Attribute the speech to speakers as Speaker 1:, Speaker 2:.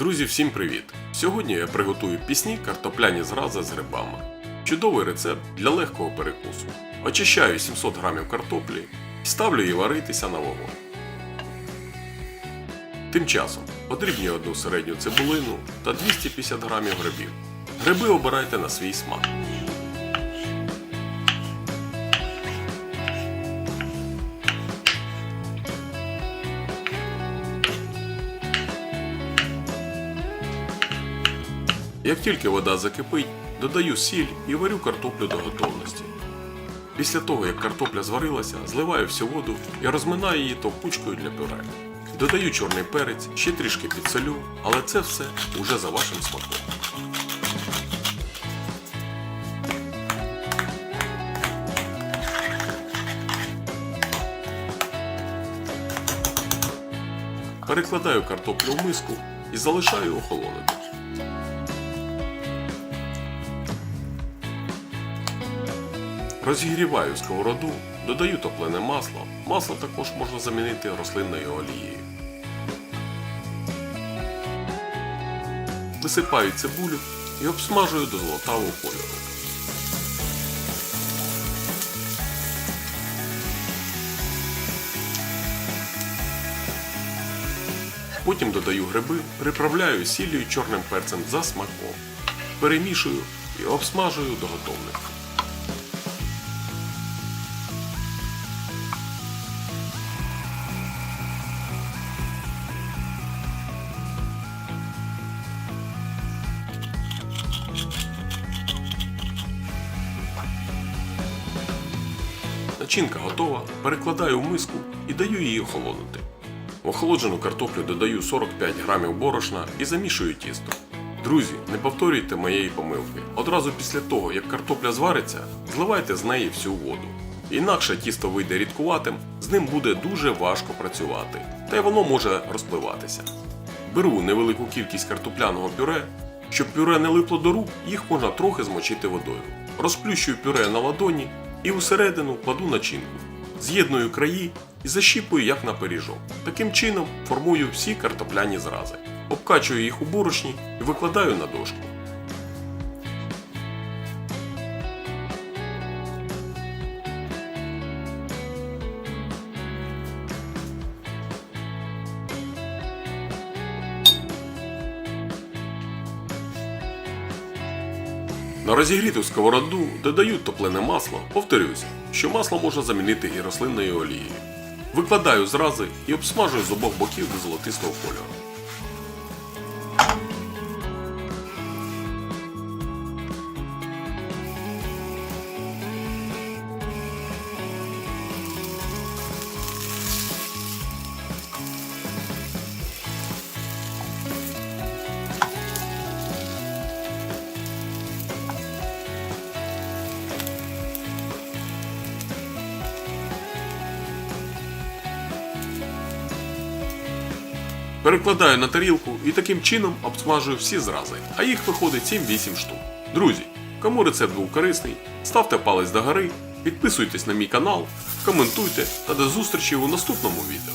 Speaker 1: Друзі, всім привіт! Сьогодні я приготую пісні картопляні зрази з грибами. Чудовий рецепт для легкого перекусу. Очищаю 700 грамів картоплі і ставлю її варитися на вогонь. Тим часом подрібнюю одну середню цибулину та 250 грамів грибів. Гриби обирайте на свій смак. Як тільки вода закипить, додаю сіль і варю картоплю до готовності. Після того, як картопля зварилася, зливаю всю воду і розминаю її товпучкою для пюре. Додаю чорний перець, ще трішки підсолю, але це все уже за вашим смаком. Перекладаю картоплю в миску і залишаю охолонути. Розігріваю сковороду, додаю топлене масло. Масло також можна замінити рослинною олією. Висипаю цибулю і обсмажую до золотавого кольору. Потім додаю гриби, приправляю сіллю чорним перцем за смаком. Перемішую і обсмажую до готовності. Начинка готова, перекладаю в миску і даю її охолонути. В охолоджену картоплю додаю 45 грамів борошна і замішую тісто. Друзі, не повторюйте моєї помилки. Одразу після того, як картопля звариться, зливайте з неї всю воду. Інакше тісто вийде рідкуватим, з ним буде дуже важко працювати, та й воно може розпливатися. Беру невелику кількість картопляного пюре. Щоб пюре не липло до рук, їх можна трохи змочити водою. Розплющую пюре на ладоні і усередину кладу начинку. З'єдную краї і защіпую як на пиріжок. Таким чином формую всі картопляні зрази. Обкачую їх у борошні і викладаю на дошку. На розігріту сковороду додають топлене масло. Повторюсь, що масло можна замінити і рослинною олією. Викладаю зрази і обсмажую з обох боків до золотистого кольору. Перекладаю на тарілку і таким чином обсмажую всі зрази, а їх виходить 7-8 штук. Друзі, кому рецепт був корисний, ставте палець догори, підписуйтесь на мій канал, коментуйте та до зустрічі у наступному відео.